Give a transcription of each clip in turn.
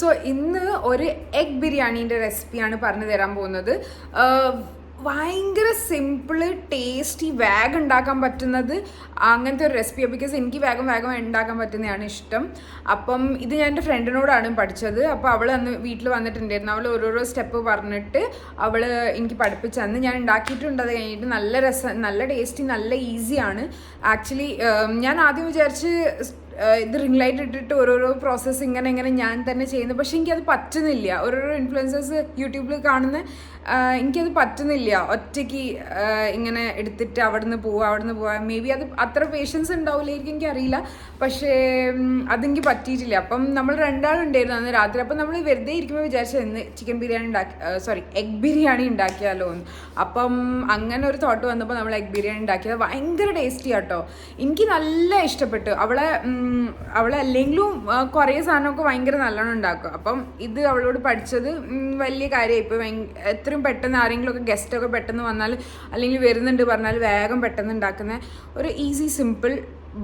So ഇന്ന് ഒരു egg ബിരിയാണീന്റെ റെസിപ്പിയാണ് പറഞ്ഞു തരാൻ പോകുന്നത്. ഭയങ്കര സിമ്പിൾ ടേസ്റ്റി വേഗം ഉണ്ടാക്കാൻ പറ്റുന്നത് അങ്ങനത്തെ ഒരു റെസിപ്പിയാണ് ബിക്കോസ് എനിക്ക് വേഗം വേഗം ഉണ്ടാക്കാൻ പറ്റുന്നതാണ് ഇഷ്ടം. അപ്പം ഇത് ഞാൻ എന്റെ ഫ്രണ്ടിനോടാണ് പഠിച്ചത്. അപ്പോൾ അവൾ അന്ന് വീട്ടിൽ വന്നിട്ടുണ്ടായിരുന്നു. അവൾ ഓരോരോ സ്റ്റെപ്പ് പറഞ്ഞിട്ട് അവൾ എനിക്ക് പഠിപ്പിച്ചന്ന് ഞാൻ ഉണ്ടാക്കിയിട്ടുണ്ട്. അത് കഴിഞ്ഞിട്ട് നല്ല രസം നല്ല ടേസ്റ്റി നല്ല ഈസിയാണ് ആക്ച്വലി ഞാൻ ആദ്യം വിചാരിച്ച് ഇത് റിംഗ് ലൈറ്റ് ഇട്ടിട്ട് ഓരോരോ പ്രോസസ്സ് ഇങ്ങനെ ഇങ്ങനെ ഞാൻ തന്നെ ചെയ്യുന്നത് പക്ഷെ എനിക്കത് പറ്റുന്നില്ല. ഓരോരോ ഇൻഫ്ലുവൻസേഴ്സ് യൂട്യൂബിൽ കാണുന്ന എനിക്കത് പറ്റുന്നില്ല. ഒറ്റയ്ക്ക് ഇങ്ങനെ എടുത്തിട്ട് അവിടെ നിന്ന് പോവുക അവിടെ നിന്ന് പോവുക മേ ബി അത് അത്ര പേഷ്യൻസ് ഉണ്ടാവില്ലായിരിക്കും എനിക്കറിയില്ല. പക്ഷേ അതെനിക്ക് പറ്റിയിട്ടില്ല. അപ്പം നമ്മൾ രണ്ടാളുണ്ടായിരുന്നു അന്ന് രാത്രി. അപ്പം നമ്മൾ വെറുതെ ഇരിക്കുമ്പോൾ വിചാരിച്ചത് ഇന്ന് ചിക്കൻ ബിരിയാണി ഉണ്ടാക്കി സോറി എഗ് ബിരിയാണി ഉണ്ടാക്കിയാലോ എന്ന്. അപ്പം അങ്ങനെ ഒരു തോട്ട് വന്നപ്പോൾ നമ്മൾ എഗ് ബിരിയാണി ഉണ്ടാക്കിയത് ഭയങ്കര ടേസ്റ്റി ആട്ടോ. എനിക്ക് നല്ല ഇഷ്ടപ്പെട്ടു. അവളെ അവളെ അല്ലെങ്കിലും കുറേ സാധനമൊക്കെ ഭയങ്കര നല്ലോണം ഉണ്ടാക്കും. അപ്പം ഇത് അവളോട് പഠിച്ചത് വലിയ കാര്യമായി ഇപ്പോൾ എത്രയും പെട്ടെന്ന് ആരെങ്കിലും ഒക്കെ ഗസ്റ്റ് ഒക്കെ പെട്ടെന്ന് വന്നാൽ അല്ലെങ്കിൽ വരുന്നുണ്ട് പറഞ്ഞാൽ വേഗം പെട്ടെന്ന് ഉണ്ടാക്കുന്ന ഒരു ഈസി സിമ്പിൾ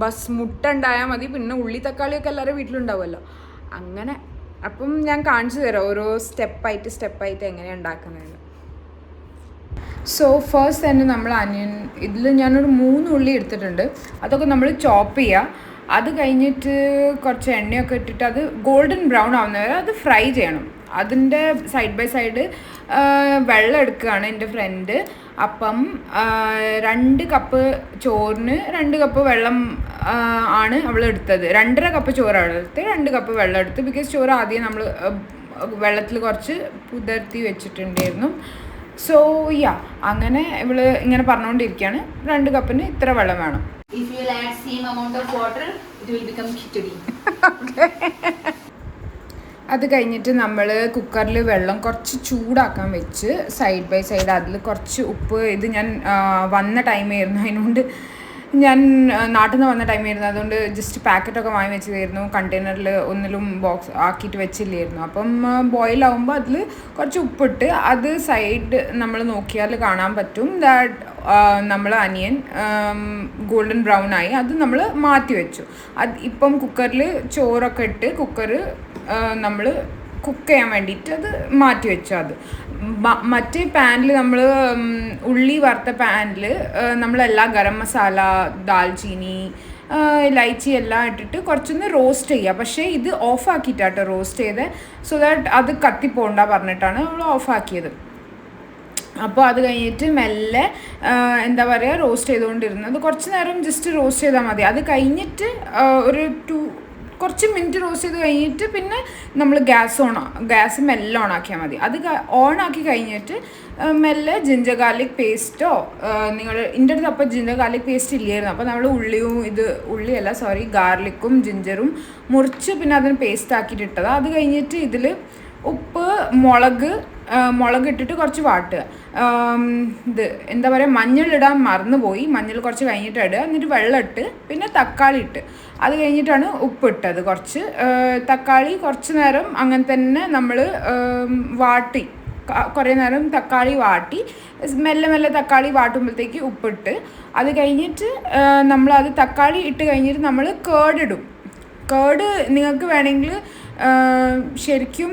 ബസ് മുട്ട ഉണ്ടായാൽ മതി. പിന്നെ ഉള്ളി തക്കാളിയൊക്കെ എല്ലാവരും വീട്ടിലുണ്ടാവുമല്ലോ. അങ്ങനെ അപ്പം ഞാൻ കാണിച്ചു തരാം ഓരോ സ്റ്റെപ്പായിട്ട് സ്റ്റെപ്പായിട്ട് എങ്ങനെയാണ് ഉണ്ടാക്കുന്നതെന്ന്. സോ ഫസ്റ്റ് തന്നെ നമ്മൾ അനിയൻ ഇതിൽ ഞാനൊരു മൂന്ന് ഉള്ളി എടുത്തിട്ടുണ്ട്. അതൊക്കെ നമ്മൾ ചോപ്പ് ചെയ്യുക അത് കഴിഞ്ഞിട്ട് കുറച്ച് എണ്ണയൊക്കെ ഇട്ടിട്ട് അത് ഗോൾഡൻ ബ്രൗൺ ആവുന്നവരെ അത് ഫ്രൈ ചെയ്യണം. അതിന്റെ സൈഡ് ബൈ സൈഡ് വെള്ളം എടുക്കുകയാണ് എന്റെ ഫ്രണ്ട് അപ്പം രണ്ട് കപ്പ് ചോറിന് രണ്ട് കപ്പ് വെള്ളം ആണ് അവൾ എടുത്തത്. രണ്ടര കപ്പ് ചോറാണ് എടുത്ത് രണ്ട് കപ്പ് വെള്ളം എടുത്ത് ബിക്കോസ് ചോറ് ആദ്യം നമ്മൾ വെള്ളത്തിൽ കുറച്ച് പുതിർത്തി വെച്ചിട്ടുണ്ടായിരുന്നു. സോ യാ അങ്ങനെ ഇവൾ ഇങ്ങനെ പറഞ്ഞുകൊണ്ടിരിക്കുകയാണ്. രണ്ട് കപ്പിന് ഇത്ര വെള്ളം വേണം. If you add of water it will khichdi. അത് കഴിഞ്ഞിട്ട് നമ്മൾ കുക്കറിൽ വെള്ളം കുറച്ച് ചൂടാക്കാൻ വെച്ച് സൈഡ് ബൈ സൈഡ് അതിൽ കുറച്ച് ഉപ്പ് ഇത് ഞാൻ വന്ന ടൈമായിരുന്നു അതിനുകൊണ്ട് ഞാൻ നാട്ടിൽ നിന്ന് വന്ന ടൈമായിരുന്നു അതുകൊണ്ട് ജസ്റ്റ് പാക്കറ്റൊക്കെ വാങ്ങി വെച്ചതായിരുന്നു. കണ്ടെയ്നറിൽ ഒന്നിലും ബോക്സ് ആക്കിയിട്ട് വെച്ചില്ലായിരുന്നു. അപ്പം ബോയിൽ ആകുമ്പോൾ അതിൽ കുറച്ച് ഉപ്പിട്ട് അത് സൈഡ് നമ്മൾ നോക്കിയാൽ കാണാൻ പറ്റും. ദാറ്റ് നമ്മൾ അനിയൻ ഗോൾഡൻ ബ്രൗൺ ആയി അത് നമ്മൾ മാറ്റി വെച്ചു. അത് ഇപ്പം കുക്കറിൽ ചോറൊക്കെ ഇട്ട് കുക്കർ നമ്മൾ കുക്ക് ചെയ്യാൻ വേണ്ടിയിട്ട് അത് മാറ്റി വെച്ചു അത്. മറ്റേ പാനിൽ നമ്മൾ ഉള്ളി വറുത്ത പാനിൽ നമ്മളെല്ലാ ഗരം മസാല ദാൽച്ചീനി ഇലൈച്ചി എല്ലാം ഇട്ടിട്ട് കുറച്ചൊന്ന് റോസ്റ്റ് ചെയ്യുക പക്ഷേ ഇത് ഓഫാക്കിയിട്ടാട്ടോ റോസ്റ്റ് ചെയ്ത്. സോ ദാറ്റ് അത് കത്തിപ്പോണ്ട പറഞ്ഞിട്ടാണ് നമ്മൾ ഓഫാക്കിയത് അപ്പോൾ അത് കഴിഞ്ഞിട്ട് മെല്ലെ എന്താ പറയുക റോസ്റ്റ് ചെയ്തുകൊണ്ടിരുന്നത് കുറച്ച് നേരം ജസ്റ്റ് റോസ്റ്റ് ചെയ്താൽ മതി. അത് കഴിഞ്ഞിട്ട് ഒരു ടു കുറച്ച് മിനിറ്റ് റോസ്റ്റ് ചെയ്ത് കഴിഞ്ഞിട്ട് പിന്നെ നമ്മൾ ഗ്യാസ് ഓൺ ഗ്യാസ് മെല്ലെ ഓൺ ആക്കിയാൽ മതി. അത് ഓൺ ആക്കി കഴിഞ്ഞിട്ട് മെല്ലെ ജിഞ്ചർ ഗാർലിക് പേസ്റ്റോ നിങ്ങൾ എന്റെ അടുത്ത് അപ്പോൾ ജിഞ്ചർ ഗാർലിക് പേസ്റ്റ് ഇല്ലായിരുന്നു. അപ്പോൾ നമ്മൾ ഉള്ളിയും ഇത് ഉള്ളിയല്ല സോറി ഗാർലിക്കും ജിഞ്ചറും മുറിച്ച് പിന്നെ അതിന് പേസ്റ്റ് ആക്കിയിട്ട് ഇട്ടത്. അത് കഴിഞ്ഞിട്ട് ഇതിൽ ഉപ്പ് മുളക് മുളക് ഇട്ടിട്ട് കുറച്ച് വാട്ടുക. ഇത് എന്താ പറയുക മഞ്ഞളിടാൻ മറന്നുപോയി. മഞ്ഞൾ കുറച്ച് കഴിഞ്ഞിട്ട് ഇടുക. എന്നിട്ട് വെള്ളം ഇട്ട് പിന്നെ തക്കാളി ഇട്ട്. അത് കഴിഞ്ഞിട്ടാണ് ഉപ്പ് ഇട്ടത് കുറച്ച്. തക്കാളി കുറച്ച് നേരം അങ്ങനെ തന്നെ നമ്മൾ വാട്ടി. കുറേ നേരം തക്കാളി വാട്ടി. മെല്ലെ മെല്ലെ തക്കാളി വാട്ടുമ്പോഴത്തേക്ക് ഉപ്പിട്ട്. അത് കഴിഞ്ഞിട്ട് നമ്മൾ അത് തക്കാളി ഇട്ട് കഴിഞ്ഞിട്ട് നമ്മൾ കേടിടും. കേർഡ് നിങ്ങൾക്ക് വേണമെങ്കിൽ ശരിക്കും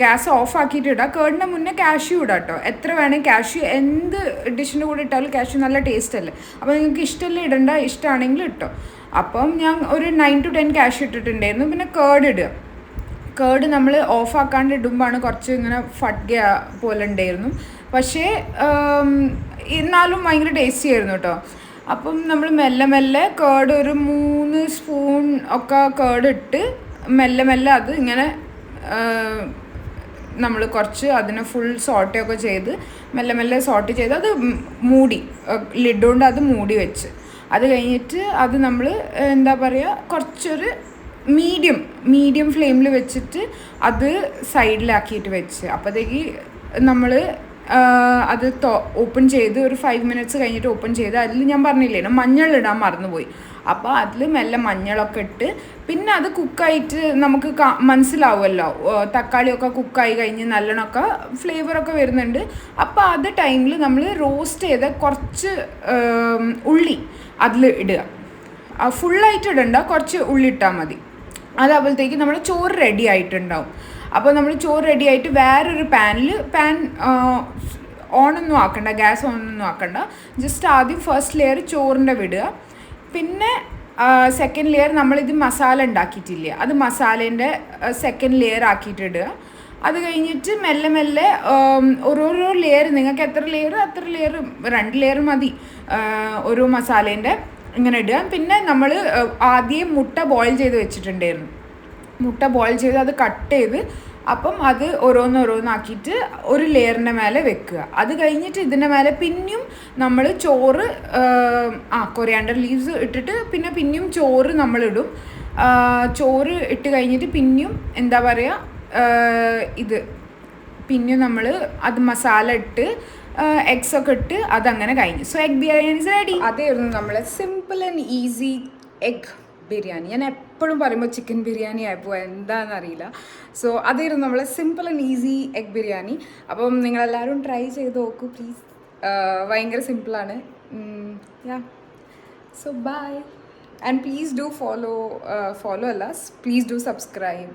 ഗ്യാസ് ഓഫ് ആക്കിയിട്ട് ഇടാം. കേടിന് മുന്നേ കാഷ്യൂ ഇടാം കേട്ടോ എത്ര വേണേൽ കാഷ്യൂ എന്ത് ഡിഷിന്റെ കൂടെ ഇട്ടാലും കാഷ്യൂ നല്ല ടേസ്റ്റ് അല്ലേ? അപ്പോൾ നിങ്ങൾക്ക് ഇഷ്ടമല്ല ഇടണ്ട ഇഷ്ടമാണെങ്കിൽ ഇട്ടോ. അപ്പം ഞാൻ ഒരു നയൻ ടു ടെൻ കാഷ്യൂ ഇട്ടിട്ടുണ്ടായിരുന്നു. പിന്നെ കേർഡ് ഇടുക. കേർഡ് നമ്മൾ ഓഫ് ആക്കാണ്ട് ഇടുമ്പോഴാണ് കുറച്ച് ഇങ്ങനെ ഫഡ്ഗ പോലെ ഉണ്ടായിരുന്നു. പക്ഷേ എന്നാലും ഭയങ്കര ടേസ്റ്റി ആയിരുന്നു കേട്ടോ. അപ്പം നമ്മൾ മെല്ലെ മെല്ലെ കേർഡ് ഒരു മൂന്ന് സ്പൂൺ ഒക്കെ കേർഡ് ഇട്ട് മെല്ലെ മെല്ലെ അത് ഇങ്ങനെ നമ്മൾ കുറച്ച് അതിനെ ഫുൾ സോട്ടയൊക്കെ ചെയ്ത് മെല്ലെ മെല്ലെ സോട്ട് ചെയ്ത് അത് മൂടി ലിഡുകൊണ്ട് അത് മൂടി വെച്ച്. അത് കഴിഞ്ഞിട്ട് അത് നമ്മൾ എന്താ പറയുക കുറച്ചൊരു മീഡിയം മീഡിയം ഫ്ലെയിമിൽ വെച്ചിട്ട് അത് സൈഡിലാക്കിയിട്ട് വെച്ച്. അപ്പോഴത്തേക്ക് നമ്മൾ അത് ഓപ്പൺ ചെയ്ത് ഒരു ഫൈവ് മിനിറ്റ്സ് കഴിഞ്ഞിട്ട് ഓപ്പൺ ചെയ്ത് അതിൽ ഞാൻ പറഞ്ഞില്ലേ മഞ്ഞൾ ഇടാൻ മറന്നുപോയി. അപ്പോൾ അതിൽ മെല്ലെ മഞ്ഞളൊക്കെ ഇട്ട് പിന്നെ അത് കുക്കായിട്ട് നമുക്ക് മനസ്സിലാവുമല്ലോ. തക്കാളിയൊക്കെ കുക്കായി കഴിഞ്ഞ് നല്ലോണമൊക്കെ ഫ്ലേവറൊക്കെ വരുന്നുണ്ട്. അപ്പോൾ അത് ടൈമിൽ നമ്മൾ റോസ്റ്റ് ചെയ്ത കുറച്ച് ഉള്ളി അതിൽ ഇടുക. ഫുള്ളായിട്ട് ഇടണ്ട കുറച്ച് ഉള്ളി ഇട്ടാൽ മതി. അതാകുമ്പോഴത്തേക്ക് നമ്മൾ ചോറ് റെഡി ആയിട്ടുണ്ടാവും. അപ്പോൾ നമ്മൾ ചോറ് റെഡി ആയിട്ട് വേറൊരു പാനിൽ പാൻ ഓണൊന്നും ആക്കണ്ട ഗ്യാസ് ഓണൊന്നും ആക്കണ്ട. ജസ്റ്റ് ആദ്യം ഫസ്റ്റ് ലെയർ ചോറിന്റെ വിടുക. പിന്നെ സെക്കൻഡ് ലെയർ നമ്മളിത് മസാല ഉണ്ടാക്കിയിട്ടില്ലേ അത് മസാലേന്റെ സെക്കൻഡ് ലെയർ ആക്കിയിട്ടിടുക. അത് കഴിഞ്ഞിട്ട് മെല്ലെ മെല്ലെ ഓരോരോ ലെയർ നിങ്ങൾക്ക് എത്ര ലെയർ അത്ര ലെയർ രണ്ട് ലെയർ മതി. ഓരോ മസാലേന്റെ ഇങ്ങനെ ഇടുക. പിന്നെ നമ്മൾ ആദ്യം മുട്ട ബോയിൽ ചെയ്ത് വെച്ചിട്ടുണ്ടായിരുന്നു. മുട്ട ബോയിൽ ചെയ്ത് അത് കട്ട് ചെയ്ത് അപ്പം അത് ഓരോന്നോരോന്നാക്കിയിട്ട് ഒരു ലെയറിന്റെ മേലെ വെക്കുക. അത് കഴിഞ്ഞിട്ട് ഇതിന്റെ മേലെ പിന്നെയും നമ്മൾ ചോറ് ആ കൊറിയാണ്ടർ ലീവ്സ് ഇട്ടിട്ട് പിന്നെ പിന്നെയും ചോറ് നമ്മളിടും. ചോറ് ഇട്ട് കഴിഞ്ഞിട്ട് പിന്നെയും എന്താ പറയുക ഇത് പിന്നെ നമ്മൾ അത് മസാല ഇട്ട് എഗ്സ് ഒക്കെ ഇട്ട് അതങ്ങനെ കഴിഞ്ഞു. സോ എഗ് ബിരിയാണി റെഡി അതായിരുന്നു നമ്മളെ simple and easy egg biryani. ഞാൻ എപ്പോഴും പറയുമ്പോൾ ചിക്കൻ ബിരിയാണി ആയപ്പോൾ എന്താണെന്നറിയില്ല സോ അതായിരുന്നു നമ്മളെ simple and easy egg biryani. അപ്പം നിങ്ങളെല്ലാവരും ട്രൈ ചെയ്ത് നോക്കൂ പ്ലീസ് ഭയങ്കര സിമ്പിളാണ് yeah so bye and please do follow follow അല്ല പ്ലീസ് ഡു സബ്സ്ക്രൈബ്